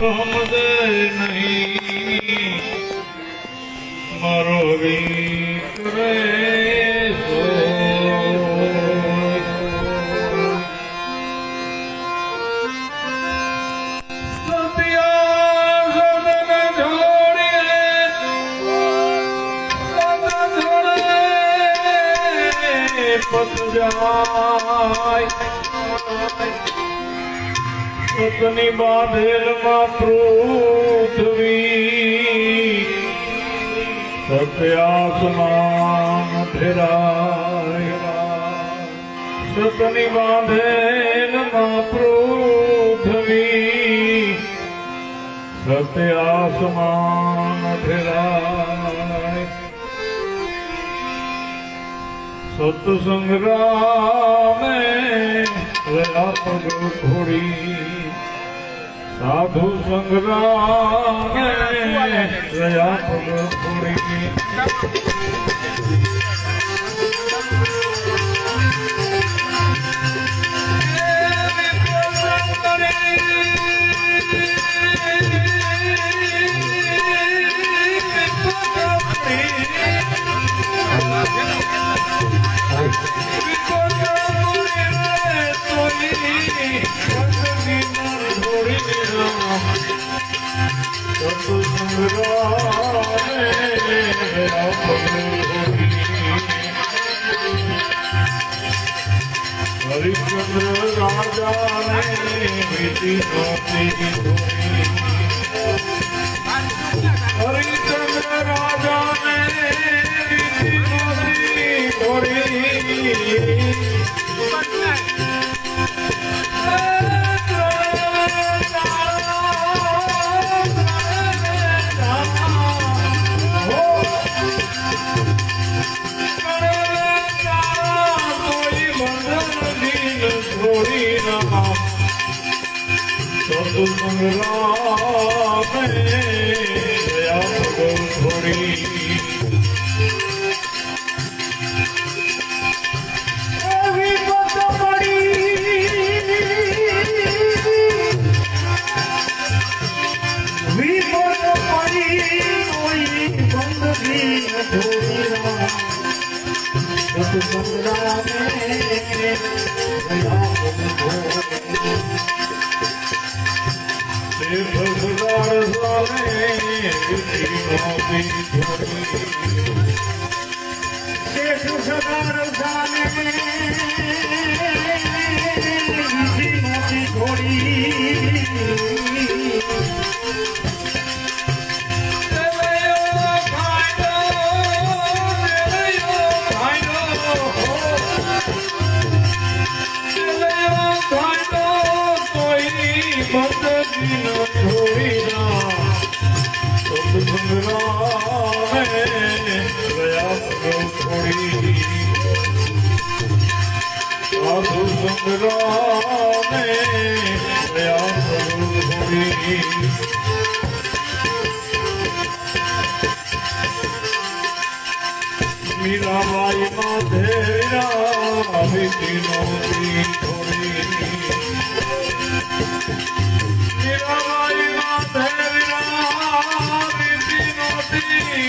સમજે નહીં. મારો રીત રે પત્ની બાંધેલમાં પૃથ્વી. સત્યાસમાન ફેરાય સતની બાંધેલમાં પૃથ્વી. સત્યાસમાન ફેરાય સત્સંગ્રામે રહ્યા પગ થોડી સાધુ સંગ્રામ રહ્યા હરિશ્ચંદ્ર રાજા ને વિધિ સાધુ સંગ્રામે મીરાબાઈ માં ધેરા વિધિ નોતી થોડી મીરાબાઈ માં ધેરા વિધિ નોતી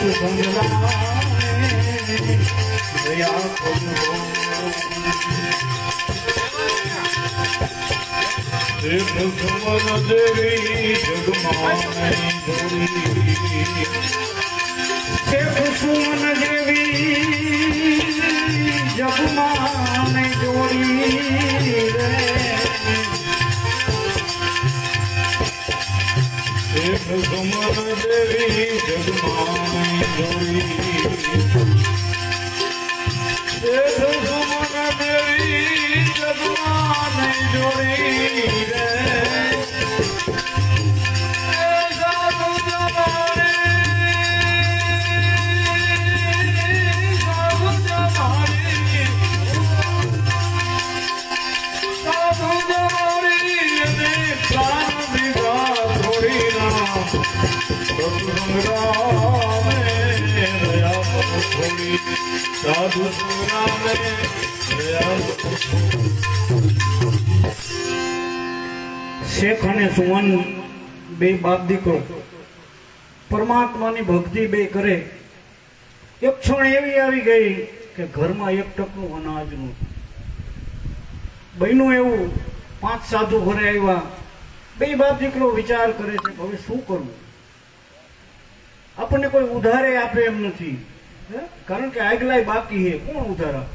સુમન દેવી જગમાને દેવી જગમાં ને જોડી દેવી સુમન દેવી શેખ અને સુવન બે બાપ દીકરો. પરમાત્માની ભક્તિ બે કરે. એક ક્ષણ એવી આવી ગઈ કે ઘરમાં એક ટકનું અનાજ નહોતું. બન્યું એવું, પાંચ સાધુ ઘરે આવ્યા. બે બાપ દીકરો વિચાર કરે છે હવે શું કરવું? આપણને કોઈ ઉધારે આપે એમ નથી? કારણ કે આગલાય બાકી છે. કોણ ઉધાર?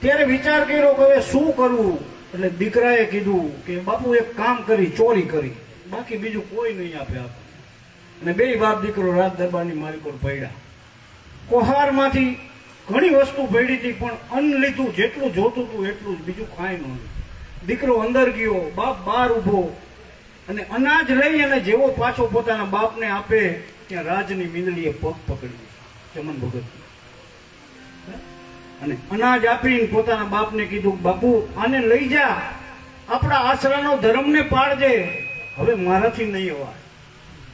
ત્યારે વિચાર કર્યો કે હવે શું કરવું? એટલે દીકરાએ કીધું કે બાપુ એક કામ કરી, ચોરી કરી. બાકી બીજું કોઈ નહીં આપે આપણને અને બે બાપ દીકરો રાત દરબારની માલિકો પડ્યા. કોહારમાંથી ઘણી વસ્તુ પડી હતી, પણ અન્ન લીધું જેટલું જોતું હતું એટલું જ. બીજું કાંઈ નહોતું દીકરો અંદર ગયો, બાપ બહાર ઊભો. અને અનાજ લઈ અને જેવો પાછો પોતાના બાપને આપે, ત્યાં રાજની મીંદડીએ પગ પકડી ચમન ભગત અને અનાજ આપીને પોતાના બાપને કીધું, બાપુ, આને લઈ જા. આપણા આશરાનો ધર્મને પાડજે. હવે મારાથી નહીં અવાય.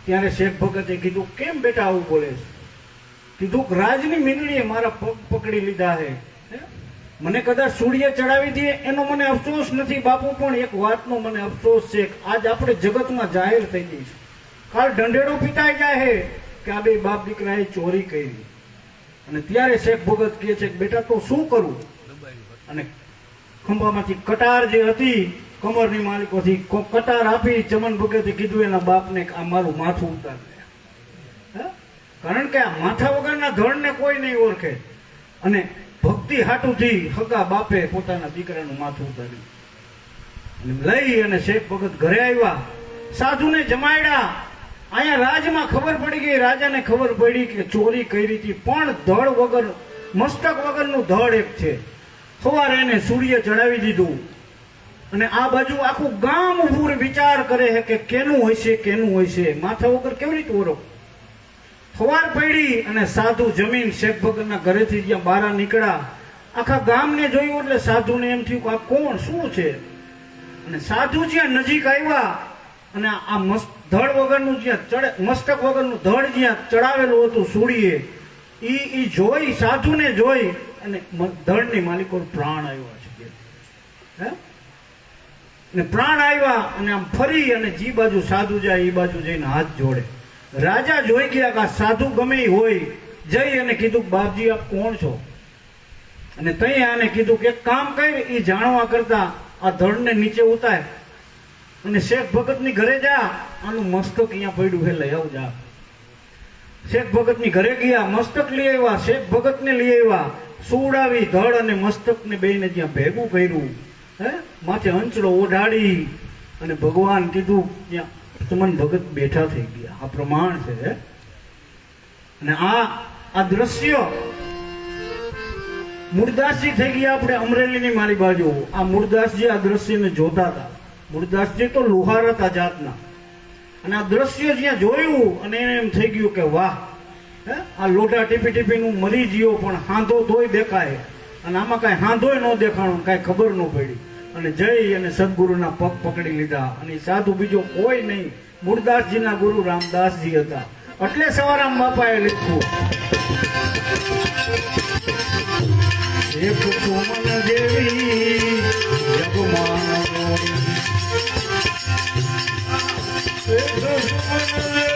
ત્યારે શેખ ભગતે કીધું, કેમ બેટા આવું બોલે છે કીધું રાજની મીંદડીએ મારા પગ પકડી લીધા છે? મને કદાચ સૂર્ય ચડાવી દે, એનો મને અફસોસ નથી, બાપુ, પણ એક વાતનો મને અફસોસ છે આજ આપણે જગતમાં જાહેર થઈ જઈશું. કાલ ઢંઢેડો પીટાઈ જાય કે આ બે બાપ દીકરાએ ચોરી કરી. અને ત્યારે શેખ ભગત કહે છે કે, બેટા, તો શું કરવું અને ખંભામાંથી કટાર જે હતી, કમરની માલિકોથી કટાર આપી, ચમન ભગતે કીધું, એના બાપને આ મારું માથું ઉતાર કારણ કે આ માથા વગરના ધણને કોઈ નહીં ઓળખે. અને ભક્તિ હાટુથી હગા બાપે પોતાના દીકરાનું માથું ઉતાર્યું. લઈ અને શેખ ભગત ઘરે આવ્યા. સાધુને જમાડ્યા અહીંયા રાજમાં ખબર પડી ગઈ, રાજાને ખબર પડી કે ચોરી કરી હતી. પણ ધડ વગર, મસ્તક વગરનું ધડ એક છે. સવારે એને સૂર્ય ચડાવી દીધું. અને આ બાજુ આખું ગામ ઉભું વિચાર કરે છે કે કેનું છે કેનું છે માથા વગર કેવી રીતે ઓરો? સવાર પડી અને સાધુ જમીન શેખ ભગતના ઘરેથી જ્યાં બહાર નીકળ્યા. આખા ગામને જોયું એટલે સાધુને એમ થયું કે આ કોણ, શું છે? અને સાધુ જ્યાં નજીક આવ્યા અને આ મસ્ત ધડ વગરનું જ્યાં ચડે, મસ્તક વગરનું ધડ જ્યાં ચડાવેલું હતું સૂર્યે એ એ જોઈ, સાધુને જોઈ અને ધડની માલિકો પ્રાણ આવ્યા છે હે? ને પ્રાણ આવ્યા અને આમ ફરી અને જી બાજુ સાધુ જાય એ બાજુ જઈને હાથ જોડે. રાજા જોઈ ગયા કે આ સાધુ ગમે હોય, જઈ અને કીધું બાપજી, આપ કોણ છો? અને તઈ આને કીધું કે કામ કઈ એ જાણવા કરતા આ ધડને નીચે ઉતાર. અને શેખ ભગતની ઘરે જા આનું મસ્તક અહીંયા પડ્યું છે, લઈ આવજા શેખ ભગતની ઘરે ગયા, મસ્તક લઈ આવ્યા, શેખ ભગતને લઈ આવ્યા. સુવડાવી ધડ અને મસ્તકને બેયને ત્યાં ભેગું કર્યું. હે? માથે હંચડો ઓઢાડી અને ભગવાન કીધું, ત્યાં ચમન ભગત બેઠા થઈ ગયા. આ પ્રમાણ છે અને આ આ દ્રશ્ય મૂળદાસજી થઈ ગયા આપણે અમરેલીની મારી બાજુ. આ મૂળદાસજી આ દ્રશ્યને જોતા હતા. મૂળદાસજી તો લુહાર હતા જાતના. અને આ દ્રશ્ય જ્યાં જોયું અને એને એમ થઈ ગયું કે વાહ આ લોટા ટીપી ટીપીનું મરી ગયો પણ હાંધો તોય દેખાય. અને આમાં કાંઈ હાંધોય ન દેખાણું, કાંઈ ખબર ન પડી. અને જઈ અને સદગુરુના પગ પકડી લીધા. અને સાધુ બીજો કોઈ નહીં મૂળદાસજીના ગુરુ રામદાસજી હતા. એટલે સવારામ બાપાએ લીધું. એક સુમન દેવી જગમાન સુમન દેવી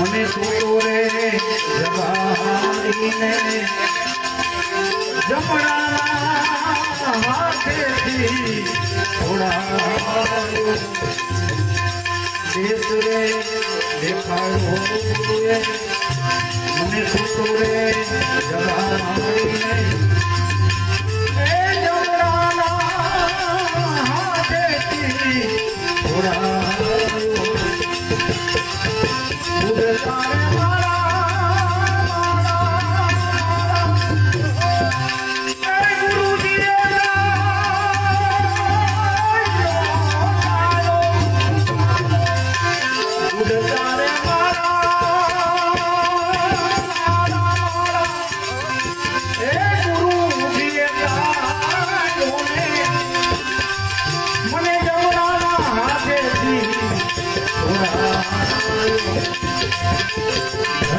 મને સુરે જવાઈને જમણા હાથેથી થોડા દેશ રે દેખાયો. મને સુતરે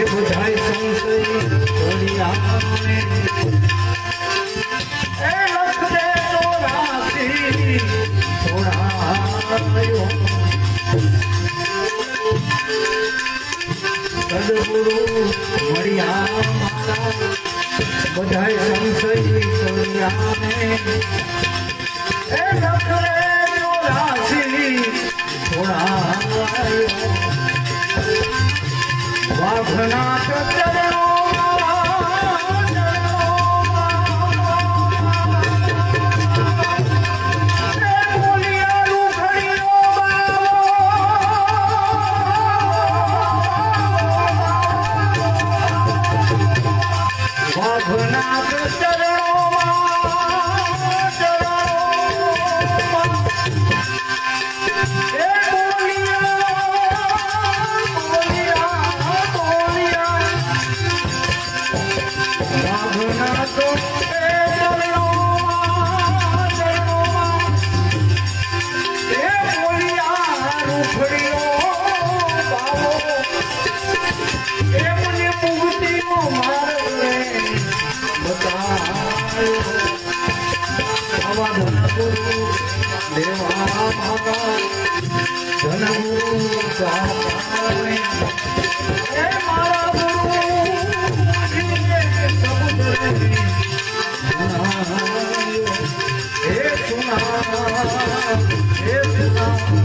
છે બધાય સંસરી સદગુરુ મળ્યા મારા બધાય સંસરી સોડિયા Yeah. If you love, if you love.